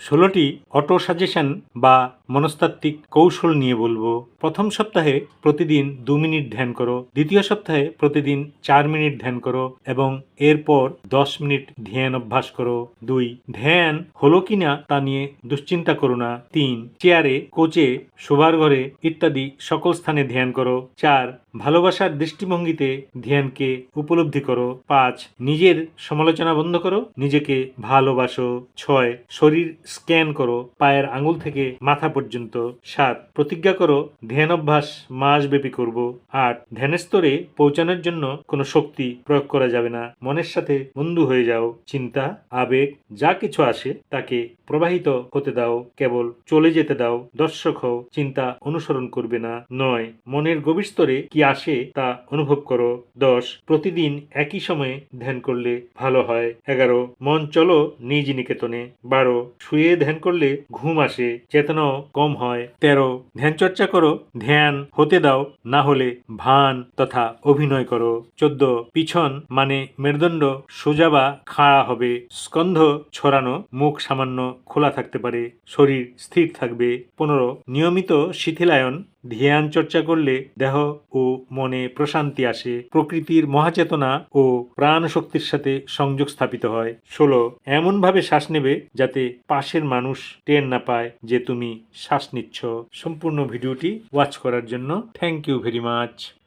ষোলোটি auto suggestion বা মনস্তাত্ত্বিক কৌশল নিয়ে বলব। প্রথম সপ্তাহে প্রতিদিন দু মিনিট ধ্যান করো। দ্বিতীয় সপ্তাহে প্রতিদিন চার মিনিট ধ্যান করো এবং এরপর দশ মিনিট ধ্যান অভ্যাস করো। দুই, ধ্যান হলো কিনা তা নিয়ে দুশ্চিন্তা করো না। তিন, চেয়ারে, কোচে, শোবার ঘরে ইত্যাদি সকল স্থানে ধ্যান করো। চার, ভালোবাসার দৃষ্টিভঙ্গিতে ধ্যানকে উপলব্ধি করো। পাঁচ, নিজের সমালোচনা বন্ধ করো, নিজেকে ভালোবাসো। ছয়, শরীর স্ক্যান করো, পায়ের আঙুল থেকে মাথা পর্যন্ত। সাত, প্রতিজ্ঞা করো, ধ্যান অভ্যাস মাসব্যাপী করব। আট ধ্যানের স্তরে পৌঁছানোর জন্য কোনো শক্তি প্রয়োগ করা যাবে না। মনের সাথে বন্ধু হয়ে যাও। চিন্তা, আবেগ, যা কিছু আসে তাকে প্রবাহিত হতে দাও। কেবল চলে যেতে দাও। দর্শক হও। চিন্তা অনুসরণ করবে না। নয়, মনের গভীর স্তরে কি আসে তা অনুভব করো। দশ, প্রতিদিন একই সময়ে ধ্যান করলে ভালো হয়। এগারো, মন চলো নিজ নিকেতনে। বারো, শুয়ে ধ্যান করলে ঘুম আসে, চেতনাও কম হয়। তেরো, ধ্যান চর্চা করো। ধ্যান হতে দাও, না হলে ভান তথা অভিনয় করো। চোদ্দ, পিছন মানে মেরুদণ্ড সোজা বা খাড়া হবে। স্কন্ধ ছড়ানো, মুখ সামান্য খোলা থাকতে পারে। শরীর স্থির থাকবে। পনেরো, নিয়মিত শিথিলায়ন ধ্যান চর্চা করলে দেহ ও মনে প্রশান্তি আসে। প্রকৃতির মহাচেতনা ও প্রাণ শক্তির সাথে সংযোগ স্থাপিত হয়। ষোলো। এমনভাবে শ্বাস নেবে যাতে পাশের মানুষ টের না পায় যে তুমি শ্বাস নিচ্ছ। সম্পূর্ণ ভিডিওটি ওয়াচ করার জন্য থ্যাংক ইউ ভেরি মাচ।